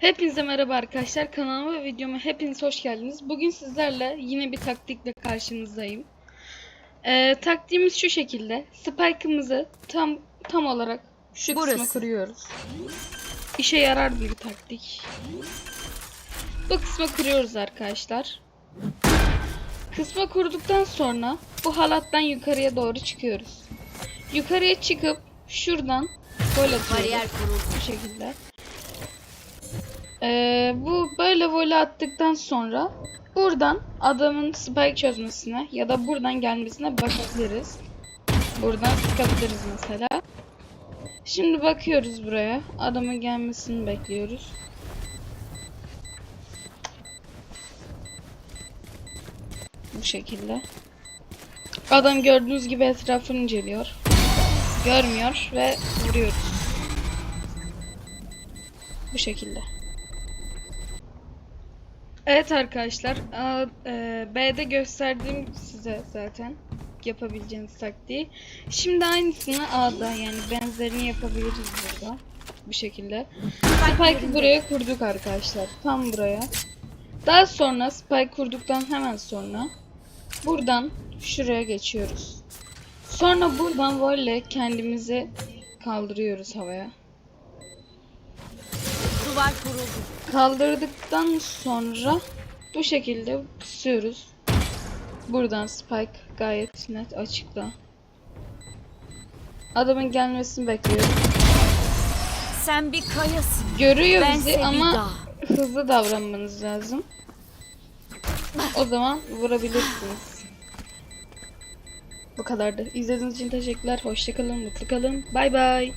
Hepinize merhaba arkadaşlar. Kanalıma ve videoma hepiniz hoş geldiniz. Bugün sizlerle yine bir taktikle karşınızdayım. Ee, taktiğimiz şu şekilde. Spike'ımızı tam tam olarak şu kısma Burası. kuruyoruz. İşe yarar bir taktik. Bu kısma kuruyoruz arkadaşlar. Kısma kurduktan sonra bu halattan yukarıya doğru çıkıyoruz. Yukarıya çıkıp şuradan böyle atıyoruz. Bu şekilde. Ee, bu böyle voley attıktan sonra buradan adamın spike çözmesine ya da buradan gelmesine bakabiliriz. Buradan sıkabiliriz mesela. Şimdi bakıyoruz buraya. Adamın gelmesini bekliyoruz. Bu şekilde. Adam gördüğünüz gibi etrafını inceliyor. Görmüyor ve vuruyoruz. Bu şekilde. Evet arkadaşlar, e, B'de gösterdiğim size zaten yapabileceğiniz taktiği. Şimdi aynısını A'da yani benzerini yapabiliriz burada. Bu şekilde. Spike'ı buraya kurduk arkadaşlar. Tam buraya. Daha sonra Spike kurduktan hemen sonra buradan şuraya geçiyoruz. Sonra buradan böyle kendimizi kaldırıyoruz havaya. Duvar kuruldu. Kaldırdıktan sonra bu şekilde pusuyoruz. Buradan Spike gayet net açıkta. Adamın gelmesini bekliyoruz. Sen bir kayasın. Görüyor Bense bizi ama dağ. hızlı davranmanız lazım. O zaman vurabilirsiniz. Bu kadardı. İzlediğiniz için teşekkürler. Hoşçakalın, mutlu kalın. Bay bay.